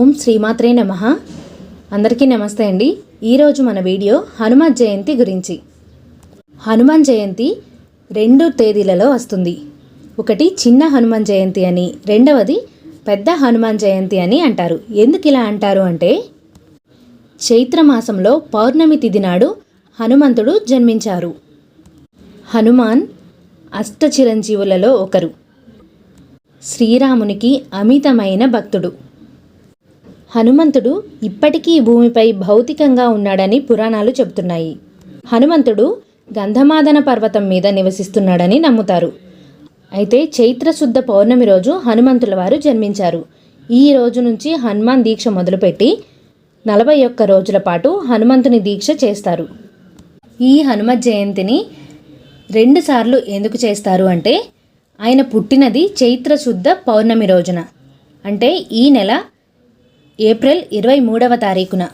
ఓం శ్రీమాత్రే నమ. అందరికీ నమస్తే అండి. ఈరోజు మన వీడియో హనుమాన్ జయంతి గురించి. హనుమాన్ జయంతి రెండు తేదీలలో వస్తుంది. ఒకటి చిన్న హనుమాన్ జయంతి అని రెండవది పెద్ద హనుమాన్ జయంతి అని అంటారు. ఎందుకు ఇలా అంటారు అంటే చైత్రమాసంలో పౌర్ణమి తిథి నాడు హనుమంతుడు జన్మించారు. హనుమాన్ అష్టచిరంజీవులలో ఒకరు. శ్రీరామునికి అమితమైన భక్తుడు. హనుమంతుడు ఇప్పటికీ భూమిపై భౌతికంగా ఉన్నాడని పురాణాలు చెబుతున్నాయి. హనుమంతుడు గంధమాదన పర్వతం మీద నివసిస్తున్నాడని నమ్ముతారు. అయితే చైత్రశుద్ధ పౌర్ణమి రోజు హనుమంతుల వారు జన్మించారు. ఈ రోజు నుంచి హనుమాన్ దీక్ష మొదలుపెట్టి నలభై ఒక్క రోజుల పాటు హనుమంతుని దీక్ష చేస్తారు. ఈ హనుమ జయంతిని రెండుసార్లు ఎందుకు చేస్తారు అంటే ఆయన పుట్టినది చైత్రశుద్ధ పౌర్ణమి రోజున. అంటే ఈ నెల ఏప్రిల్ ఇరవై మూడవ తారీఖున.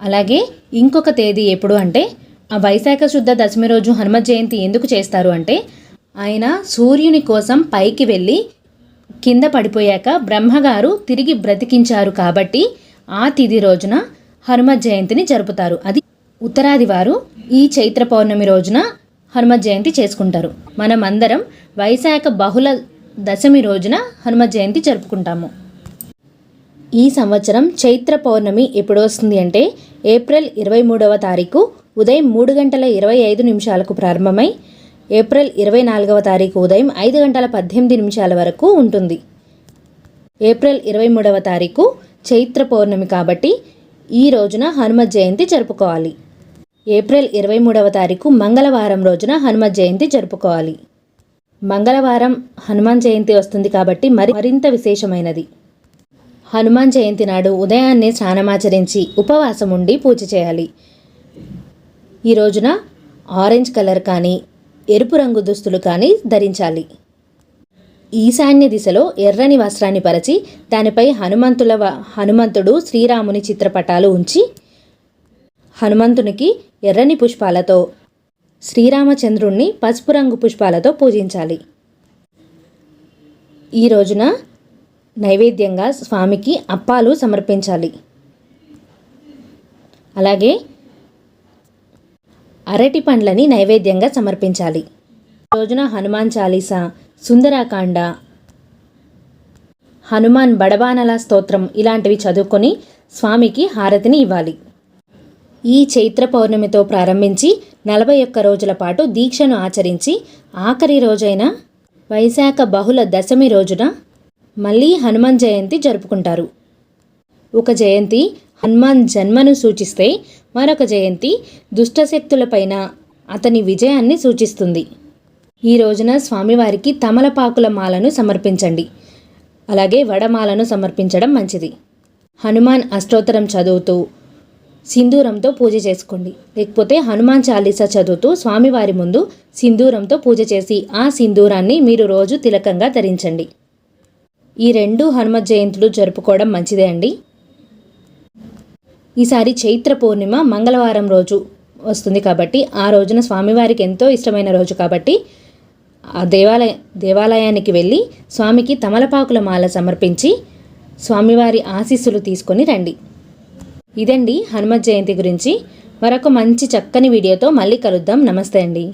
అలాగే ఇంకొక తేదీ ఎప్పుడు అంటే ఆ వైశాఖ శుద్ధ దశమి రోజు హనుమ జయంతి ఎందుకు చేస్తారు అంటే ఆయన సూర్యుని కోసం పైకి వెళ్ళి కింద పడిపోయాక బ్రహ్మగారు తిరిగి బ్రతికించారు కాబట్టి ఆ తిది రోజున హనుమ జయంతిని జరుపుతారు. అది ఉత్తరాది వారు ఈ చైత్ర పౌర్ణమి రోజున హనుమ జయంతి చేసుకుంటారు. మనం అందరం వైశాఖ బహుళ దశమి రోజున హనుమ జయంతి జరుపుకుంటాము. ఈ సంవత్సరం చైత్ర పౌర్ణమి ఎప్పుడు వస్తుంది అంటే ఏప్రిల్ ఇరవై మూడవ తారీఖు ఉదయం మూడు గంటల ఇరవై ఐదు నిమిషాలకు ప్రారంభమై ఏప్రిల్ ఇరవై నాలుగవ తారీఖు ఉదయం ఐదు గంటల పద్దెనిమిది నిమిషాల వరకు ఉంటుంది. ఏప్రిల్ ఇరవై మూడవ తారీఖు చైత్ర పౌర్ణమి కాబట్టి ఈ రోజున హనుమ జయంతి జరుపుకోవాలి. ఏప్రిల్ ఇరవై మూడవ తారీఖు మంగళవారం రోజున హనుమ జయంతి జరుపుకోవాలి. మంగళవారం హనుమాన్ జయంతి వస్తుంది కాబట్టి మరి మరింత విశేషమైనది. హనుమాన్ జయంతి నాడు ఉదయాన్నే స్నానమాచరించి ఉపవాసం ఉండి పూజ చేయాలి. ఈ రోజున ఆరెంజ్ కలర్ కానీ ఎరుపు రంగు దుస్తులు కానీ ధరించాలి. ఈశాన్య దిశలో ఎర్రని వస్త్రాన్ని పరచి దానిపై హనుమంతుల హనుమంతుడు శ్రీరాముని చిత్రపటాలు ఉంచి హనుమంతునికి ఎర్రని పుష్పాలతో శ్రీరామచంద్రుణ్ణి పసుపు రంగు పుష్పాలతో పూజించాలి. ఈ రోజున నైవేద్యంగా స్వామికి అప్పాలు సమర్పించాలి. అలాగే అరటి పండ్లని నైవేద్యంగా సమర్పించాలి. రోజున హనుమాన్ చాలీసా సుందరాకాండ హనుమాన్ బడబానల స్తోత్రం ఇలాంటివి చదువుకొని స్వామికి హారతిని ఇవ్వాలి. ఈ చైత్ర పౌర్ణమితో ప్రారంభించి నలభై ఒక్క రోజుల పాటు దీక్షను ఆచరించి ఆఖరి రోజైన వైశాఖ బహుళ దశమి రోజున మళ్ళీ హనుమాన్ జయంతి జరుపుకుంటారు. ఒక జయంతి హనుమాన్ జన్మను సూచిస్తే మరొక జయంతి దుష్టశక్తులపైన అతని విజయాన్ని సూచిస్తుంది. ఈ రోజున స్వామివారికి తమలపాకుల మాలను సమర్పించండి. అలాగే వడమాలను సమర్పించడం మంచిది. హనుమాన్ అష్టోత్తరం చదువుతూ సింధూరంతో పూజ చేసుకోండి. లేకపోతే హనుమాన్ చాలీసా చదువుతూ స్వామివారి ముందు సింధూరంతో పూజ చేసి ఆ సింధూరాన్ని మీరు రోజు తిలకంగా ధరించండి. ఈ రెండు హనుమ జయంతులు జరుపుకోవడం మంచిదే అండి. ఈసారి చైత్ర పూర్ణిమ మంగళవారం రోజు వస్తుంది కాబట్టి ఆ రోజున స్వామివారికి ఎంతో ఇష్టమైన రోజు కాబట్టి ఆ దేవాలయ దేవాలయానికి వెళ్ళి స్వామికి తమలపాకుల మాల సమర్పించి స్వామివారి ఆశీస్సులు తీసుకొని రండి. ఇదండి హనుమ జయంతి గురించి. మరొక మంచి చక్కని వీడియోతో మళ్ళీ కలుద్దాం. నమస్తే అండి.